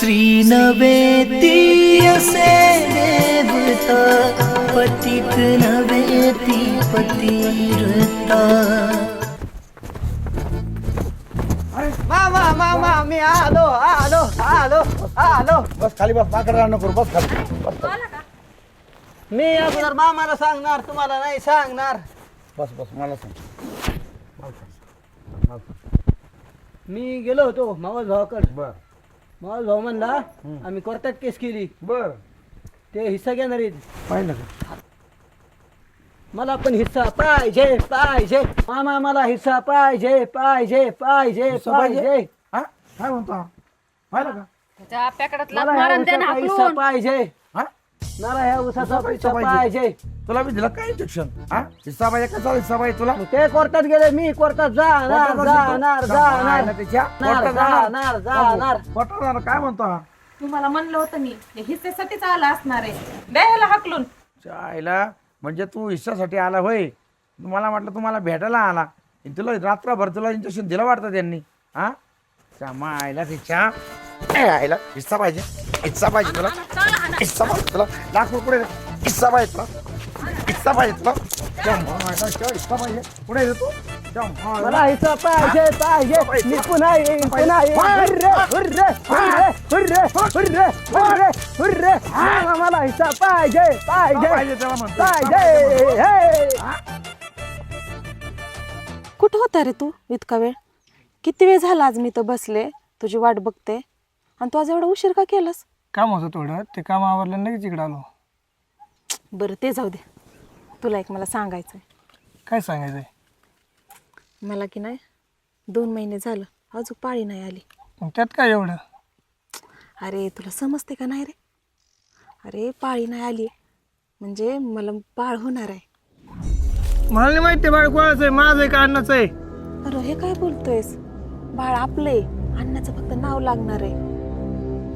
श्री नवेती असे देवता पतित नवेती पतिरता मामा मामा मी आलो आलो आलो आलो बस खाली बस माकडे राहणार करू बस खाली बस मी अगोदर मामाला सांगणार तुम्हाला नाही सांगणार बस बस मला सांग मी गेलो होतो मावस भावाकडे बर मावस भाऊ म्हणला आम्ही कोर्टात केस केली. बर. ते हिस्सा घेणार आहेत. पाहिलं का? मला पण हिस्सा पाहिजे पाहिजे. मामा मला हिस्सा पाहिजे पाहिजे पाहिजे हिस्सा पाहिजे? पाहिजे. हा? काय म्हणतो? हा? पाहिलं का? त्याच्या पॅकेटात लात मला ह्या मारून दे ना उसाचा हिस्सा हाकलून. पाहिजे. मला ह्या उसाचा उसाचा हिस्सा हिस्सा पाहिजे. तुला मी दिलं काय इंजेक्शन हा? हिस्सा पाहिजे कसा हिस्सा पाहिजे तुला? ते कोर्टात गेले मी कोर्टात जाणार जाणार. जाणार. जाणार, कोर्टात जाणार? जाणार कोर्टात जाणार काय म्हणतो हा? तुम्हाला म्हणलं होतं मी हे हिस्सेसाठीच आला असणार आहे. द्यायला हाकलून. आईला म्हणजे तू हिस्सासाठी आला होय? मला म्हटलं तुम्हाला भेटायला आला. आणि तुला रात्रभर तुला इंजेक्शन दिलं वाटतं त्यांनी हा? त्या आईला तिच्या आईला हिस्सा पाहिजे. हिस्सा पाहिजे तुला. हिस्सा पाहिजे तुला. लाख रुपये. हिस्सा पाहिजे तुला. हिस्सा पाहिजे तुला. त्या मायला त्या हिस्सा पाहिजे पुढे येतो त्या मायला- मला हिस्सा पाहिजे पाहिजे. मी पुन्हा येईन पुन्हा येईन. Hurray hurray hurray hurray hurray hurray hurray. मला मला हिस्सा पाहिजे पाहिजे. पाहिजे त्याला म्हणतो. पाहिजे हे. कुठं होता रे तू इतका वेळ? किती वेळ झाला आज मी तर बसले? तुझी वाट बघते. आणि तू आज एवढा उशीर का केलास? काम होतं थोडं. ते काम आवरलं लगेच इकडं आलो. बरं ते जाऊ दे. तुला एक मला सांगायचं आहे काय सांगायचं आहे मला की नाही दोन महिने झालं अजून पाळी नाही आली. मग त्यात काय एवढं? अरे तुला समजते का नाही रे? अरे पाळी नाही आली. म्हणजे मला बाळ होणार आहे. मला नाही माहिती बाळ कोणाचं आहे माझं आहे का अन्नाचं आहे? अरे हे काय बोलतोयस? बाळ आपले अन्नाचं फक्त नाव लागणार आहे.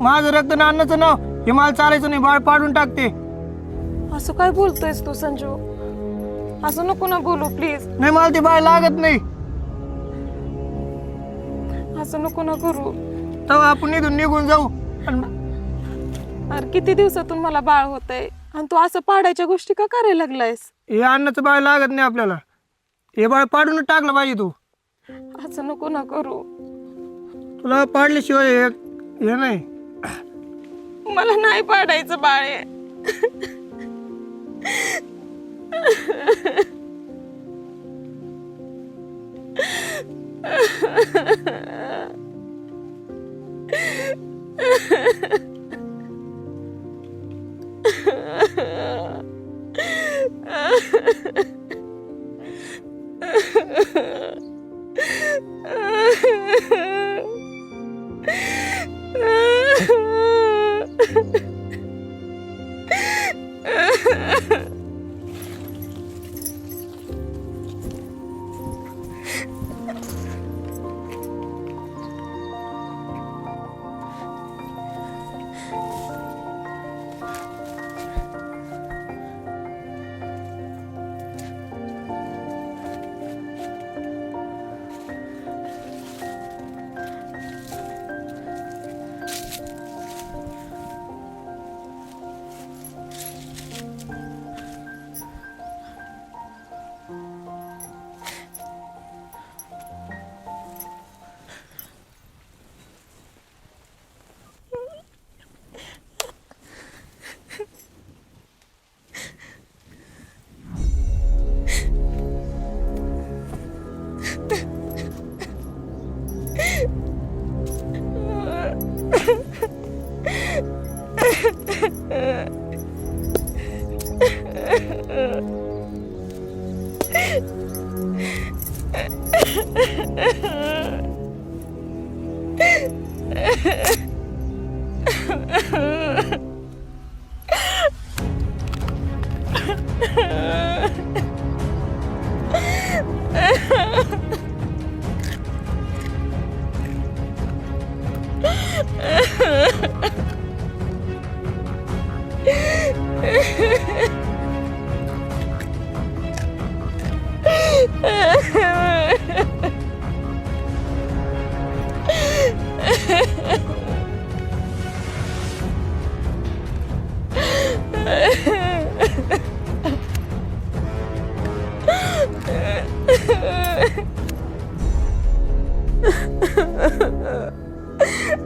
माझं रक्त ना अन्नाचं नाव हे मला चालायचं नाही बाळ पाडून टाकते. असं काय बोलतोयस तू संजू? असं नको ना बोलू प्लीज नाही मला ते बाळ लागत नाही. असं नको ना करू. तेव्हा आपण इथून निघून जाऊ. आणि अरे किती दिवसातून मला बाळ होत आहे आणि तू असं पाडायच्या गोष्टी का करायला लागलायस? हे अन्नाचं बाळ लागत नाही आपल्याला. हे बाळ पाडूनच टाकलं पाहिजे तू. असं नको ना करू. तुला पाडल्याशिवाय हे हे नाही. मला नाही पाडायचं बाळे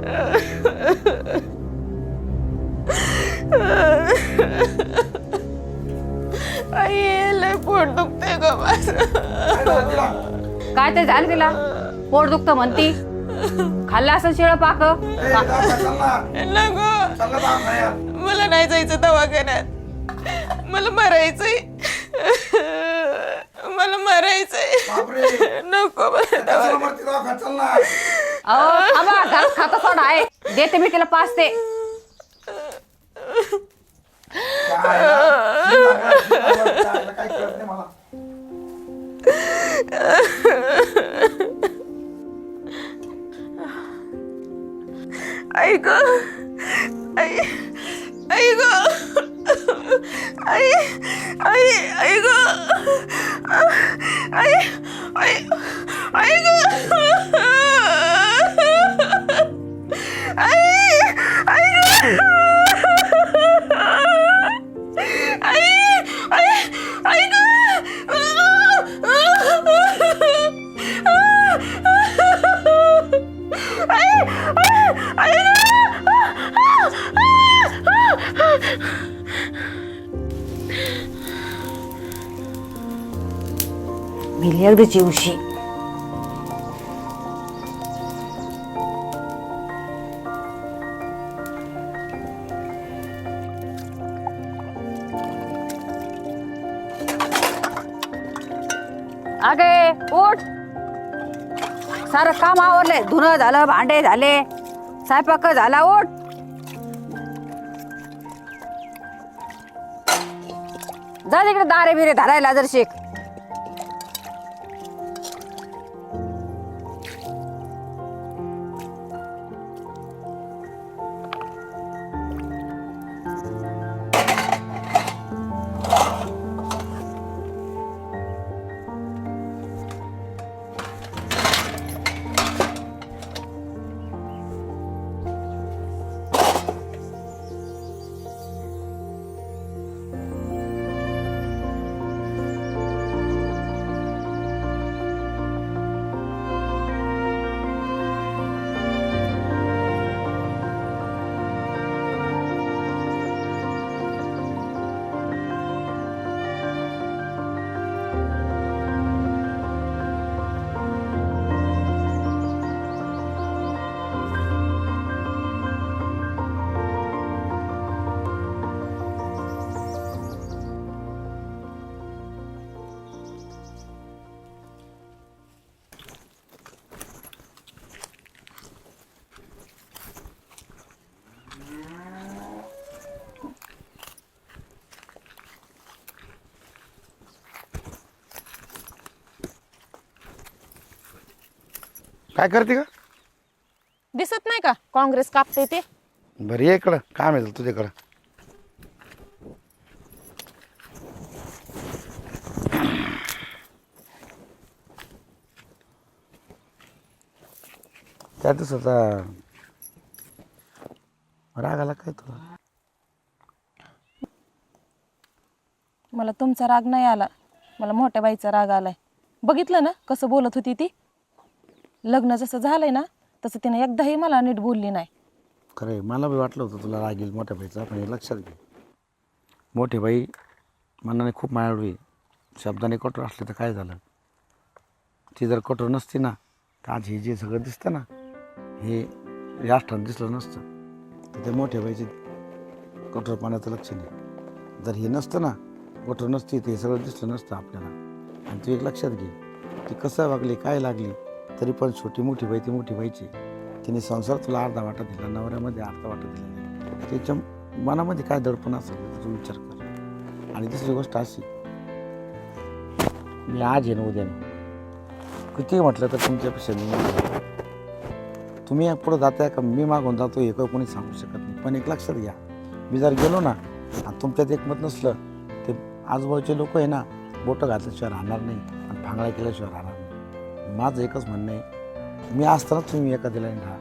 Uh... काय ते झालं तिला? पोट दुखतं म्हणती. खाल्लं असं शिळ पाक. मला नाही जायचं दवाखान्यात. मला मरायचंय. मला मरायचंय. नको मला दवाखान्यात अहो थांबा घरात खाता सोडा आहे देते मी तिला पाच ते. आई ग आई आई ग आई आई आई ग आई आई आई ग आई आई ग आई अगदी जीवशी अगे उठ. सारं काम आवरलंय धुणं झालं भांडे झाले. स्वयंपाक झाला उठ. जा तिकडे दारे बिरे धरायला जर शिक. काय करते का? दिसत नाही का? काँग्रेस कापते ते. बरं ये इकडं. काय मिळतं तुझ्याकडं. त्यातच आता राग आला काय तुला? मला तुमचा राग नाही आला. मला मोठ्या बाईचा राग आलाय. बघितलं ना कसं बोलत होती ती? लग्न जसं झालंय ना तसं तिने एकदाही मला नीट बोलली नाही. खरं आहे मला बी वाटलं होतं तुला राग येईल मोठ्या भाईचा पण हे लक्षात घे. मोठे बाई मनाने खूप मायाळू आहे. शब्दाने कठोर असले तर काय झालं? ती जर कठोर नसती ना तर आज हे जे सगळं दिसतं ना हे राष्ट्रानं दिसलं नसतं. तर ते मोठ्या भाईचे कठोरपणाचं लक्ष नाही जर हे नसतं ना कठोर नसती ते सगळं दिसलं नसतं आपल्याला. आणि तू एक लक्षात घे ती कसं वागली काय लागली तरी पण छोटी मोठी बाई ती मोठी बाईची. तिने संसार तुला अर्धा वाटा दिला नवऱ्यामध्ये अर्धा वाटा दिला नाही. त्याच्या मनामध्ये काय दडपण असेल त्याचा विचार कर. आणि दुसरी गोष्ट अशी मी आज येणं उद्या किती म्हटलं तर तुमच्यापेक्षा मी तुम्ही पुढं जाताय का? मी मागून जातो हे काही कोणी सांगू शकत नाही. पण एक लक्षात घ्या मी जर गेलो ना आणि तुमच्यात एकमत नसलं ते आजूबाजूचे लोक आहे ना बोटं घातल्याशिवाय राहणार नाही आणि फांगळा केल्याशिवाय राहणार माझं एकच म्हणणं आहे मी असताना तुम्ही एका दिलाने राहा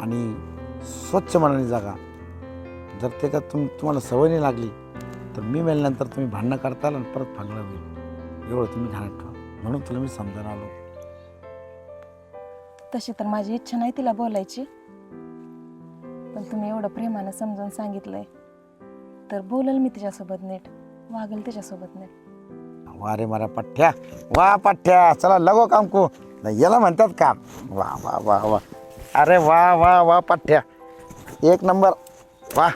आणि स्वच्छ मनाने जागा. जर त्याच्यात तुम तुम्हाला सवय नाही लागली तर मी मेल्यानंतर तुम्ही भांडणं करताल आणि परत भांगडा होईल. एवढं तुम्ही ध्यानात ठेवा. म्हणून तुला मी समजायला आलो. तशी तर माझी इच्छा नाही तिला बोलायची. पण तुम्ही एवढं प्रेमानं समजून सांगितलंय. तर बोलल मी तिच्यासोबत नीट. वागेल तिच्यासोबत नीट. वा रे मारा पठ्ठ्या. वा पठ्ठ्या चला लगो काम को नाही याला म्हणतात काम. वा वा वा वा. अरे वा वा वा पठ्ठ्या. एक नंबर. वा.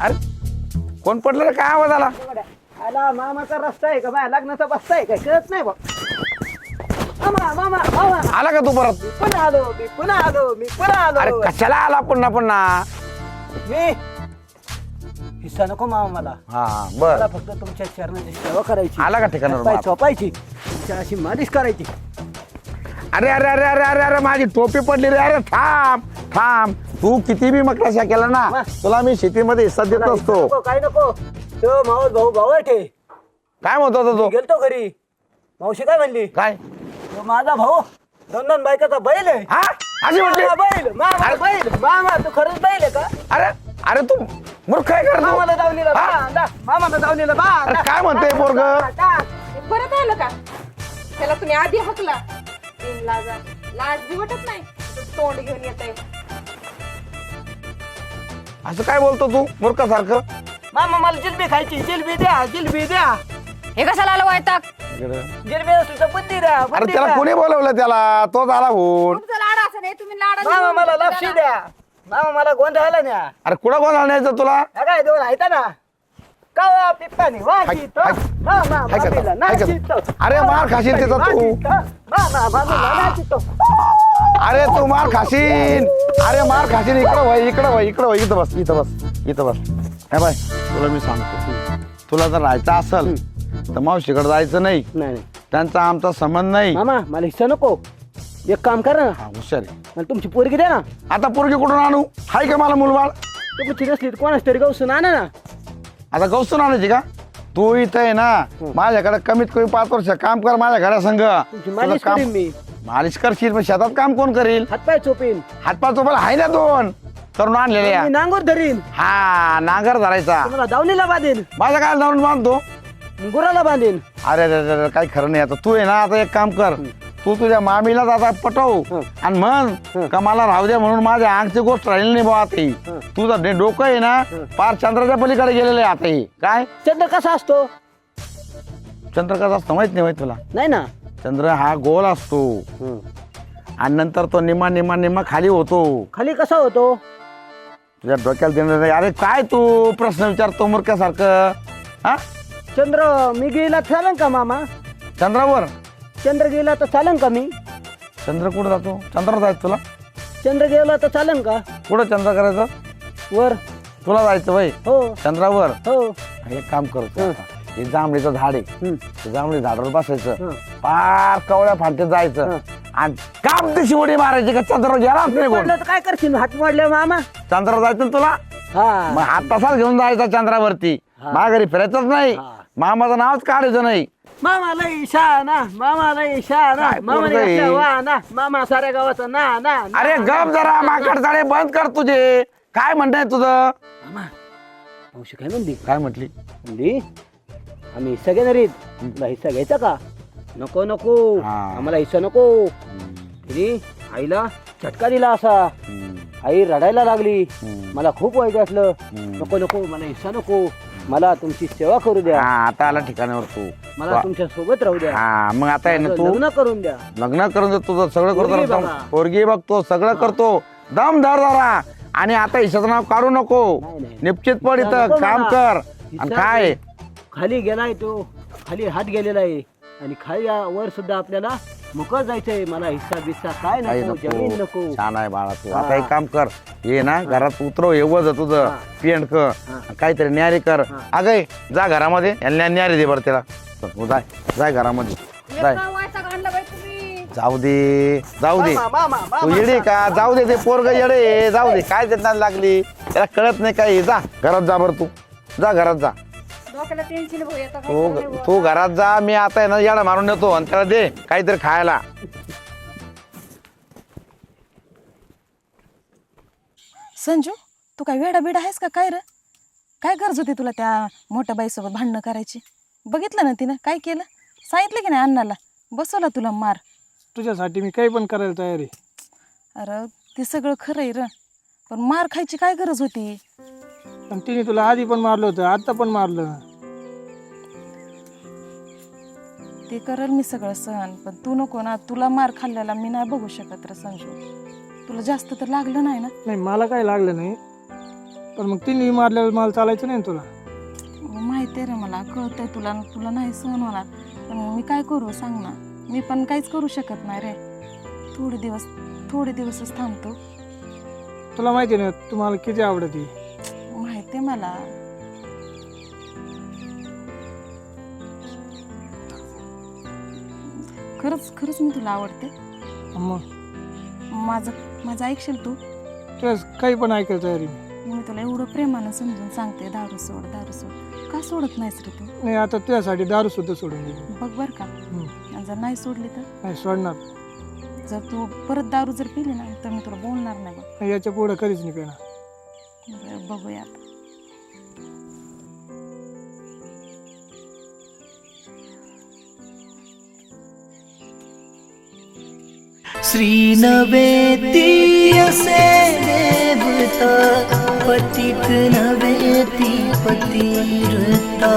अरे कोण पडलं रे? काय आवाज आला? आला मामाचा रस्ता आहे का माझ्या लग्नाचा बस्ता आहे काय? कळत नाही बा मामा मामा मामा. आला का तू परत? पुन्हा आलो मी पुन्हा आलो मी पुन्हा अरे आलो कशाला आला पुन्हा पुन्हा? मी? हिस्सा नको मामा मला. हा बर. फक्त तुमच्या चरणाची सेवा करायची. आला का ठिकाणावर पाय मग? चोपायची. तुमच्या अशी मालिश करायची. अरे अरे अरे अरे अरे अरे माझी टोपी पडली रे. अरे थांब थांब. तू किती बी मकराशा केला ना. तुला मी शेतीमध्ये हिस्सा देत असतो. नको, काय नको? तो मावस भाऊ भाऊ ठे. काय म्हणतो होता तो? गेलतो घरी. मावशी काय म्हणली? काय? तो माझा भाऊ दोन दोन बायकाचा बैल आहे. हा? अशी म्हटली मामा बैल मामा. बैल. मामा तू खरंच बैल आहे का? अरे अरे तू मूर्ख काय करतो मामाला हा? बांधा मामाला दावणीला अरे काय म्हणतोय पोरग? परत आलं का? त्याला तुम्ही आधी हकला. तीन लाजा लाज बी वाटत नाही तोंड घेऊन येत आहे असं काय बोलतो तू मूर्खासारखं मामा मला जिलबी खायची जिलबी द्या जिलबी द्या हे कशाला आलं वैताग जिलबी असली तर बुद्धी द्या अरे त्याला द्या. कोणी बोलवलं त्याला तो झाला होऊन तुमचं लाड असं नाही तुम्ही लाडा मामा मला लपशी द्या मामा मला गोंधळाला न्या अरे कुठं कोण आणायचं तुला हा काय दोन आहेत ना कावा पिप्पानी वाशी तो हाय. मामा हाय का? मामीला हाय का? नाची तो. अरे मार खाशील त्याचा तू. मामा. अरे तू मार खाशील अरे मार खाशील इकडं वय इकडं वय इकडं वय. इथं बस इथं बस इथं बस. हे बाय. तुला मी सांगतो. तुला जर राहायचं असेल तर मावशीकडे जायचं नाही. नाही नाही. त्यांचा आमचा संबंध नाही. मामा मला हिस्सा नको. एक काम करा ना. हा, हुशार आहे. मला तुमची पोरगी द्या ना. आता पोरगी कुठून आणू? हाय का मला मुलबाळ? तुमची नसली तर कोणाच तरी गौसून आणा ना. आता गौसून आणायची का? तू इथं आहे ना. माझ्याकडे कमीत कमी पाच वर्ष काम कर माझ्या घरासंग. तुमची तुला मालिश काम करीन मी. मालिश करशील पण शेतात काम कोण करील? हातपाय चोपीन. हातपाय चोपाला आहे ना दोन. करून आणलेले मी नांगोर धरीन. हा नांगर धरायचा. तुम्हाला दावणीला बांधेन. माझा काय जाऊन बांधतो. गुराला बांधेन. अरे अरे अरे अरे, काही खरं नाही आता. तू आहे ना आता एक काम कर. तू तुझ्या मामीला आता पटव. हं. आणि म्हण का मला राहू द्या म्हणून माझ्या अंगची गोष्ट राहिली नाही बा आता ही. हं. तुझं डे- डोकं आहे ना पार चंद्राच्या पलीकडे गेलेलं आहे आता ही. काय? चंद्र कसा असतो? चंद्र कसा असतो माहीत नाही माहीत तुला. नाही ना. चंद्र हा गोल असतो. आणि नंतर तो निमा निमा निमा खाली होतो. खाली कसा होतो? तुझ्या डोक्याला देणार नाही. अरे काय तू प्रश्न विचारतो मूर्खासारखं हा? चंद्र मी गेला चालन का मामा? चंद्रावर? चंद्र गेला तर चालन का मी? चंद्र कुठं जातो? चंद्र जायचं तुला? चंद्र गेला तर चालन का? कुठं चंद्र करायचं? वर. तुला जायचं वय? हो. चंद्रावर? हो. एक काम करतो हे जांभळीचं झाड आहे. ते जांभळी झाडावर बसायचं. पार कवळ्या फांट्यात जायचं. आणि काम दिवशी उडी मारायची का? चंद्र गेला नाही कोण पडलं तर काय करशील? हात मोडले मामा. चंद्र जायचं ना तुला? हा. मग हात तसाच घेऊन जायचा चंद्रावरती. माघारी फिरायचंच नाही. मामाचं नावच काढायचं नाही. मामा लई शहाणा. मामा लई शहाणा. काय मामा साऱ्या गावाचा ना ना ना. अरे गप जरा माकड झाडे बंद कर तुझे. काय म्हणताय तुझं? मामा मावशी काय म्हणली? काय म्हटली? म्हणली आम्ही हिस्सा घेणार आहेत तुला हिस्सा घ्यायचा का? नको नको. हा. आम्हाला हिस्सा नको. तिने आईला झटका दिला असा. आई रडायला लागली. मला खूप वाईट असलं नको नको मला हिस्सा नको. मला तुमची सेवा करू द्या. हा आता आला ठिकाणावर तू. मला तुमच्यासोबत राहू द्या. हा मग आता आहे ना माझं तू? लग्न करून द्या. लग्न करून तुझं सगळं पोरगी करतो बघा. पोरगी बघतो सगळं करतो. दम धर जरा. आणि आता ईशाचं नाव काढू नको. नाही, नाही. निश्चित पड नको इथं काम. कर. आणि काय? खाली गेलाय तो. खाली हात गेलेला आहे. आणि खाली वर सुद्धा आपल्याला मुकत जायचंय. मला हिस्सा बिस्सा काय काही नको जमीन नको. नको छान आहे बाळा तू. हा. आता एक काम कर. ये ना घरात उतरव हे वज तुझं. हा. पेंट कर. काहीतरी न्यारी कर. अगं जा घरामध्ये. यांना न्यारी दे बरं त्याला. चल, तू जाय. जाय घरामध्ये. जाय. जाऊ दे. जाऊ दे. मामा, मामा, तू. येडे का? जाऊ दे ते पोरग येडे. आहे. जाऊ दे. काय त्यांना लागली? त्याला कळत नाही काय जा. घरात जा बरं तू. जा घरात जा. तू तू घरात जा मी आता आहे ना याडा मारून येतो आणि त्याला दे काहीतरी खायला. संजू तू काय वेडा बिडा आहेस का? काय र? काय गरज होती तुला त्या मोठ्या बाईसोबत भांडणं करायची? बघितलं ना तिनं? काय केलं? सांगितलं की नाही अण्णाला? बसवला तुला मार. तुझ्यासाठी मी काही पण करायला तयार आहे. अरे ते सगळं खरं आहे र. पण मार खायची काय गरज होती? आणि तिने तुला आधी पण मारलं होतं आता पण मारलं. ते करल मी सगळं सहन पण तू नको ना तुला मार खाल्ल्याला मी नाही बघू शकत रे संजू तुला जास्त तर लागलं नाही ना? नाही मला काही लागलं नाही. पण मग तिने मारल्यावर मला चालायचं नाही ना तुला? माहिती आहे रे मला कळतंय तुला तुला नाही सहन होणार. पण मी काय करू सांग ना? मी पण काहीच करू शकत नाही रे. थोडे दिवस थोडे दिवसच थांबतो. तुला माहिती ना तुम्हाला किती आवडते. आहे मला. खरंच खरंच मी तुला आवडते. मग माझं माझं ऐकशील तू? काही पण ऐकायला तयार मी. मी तुला एवढं प्रेमानं समजून सांगते दारू सोड दारू सोड. का सोडत नाहीस रे तू? नाही आता तुझ्यासाठी दारू सुद्धा सोडून दिली. बघ बर का. हम्म. आणि जर नाही सोडली तर? नाही सोडणार. जर तू परत दारू जर पिली ना तर मी तुला बोलणार नाही बघ. नाही, याच्या पुढं कधीच नाही पेणार. बरं, बघूया आता. श्रीनवेती असे देवता पतित नवेती पतिरता।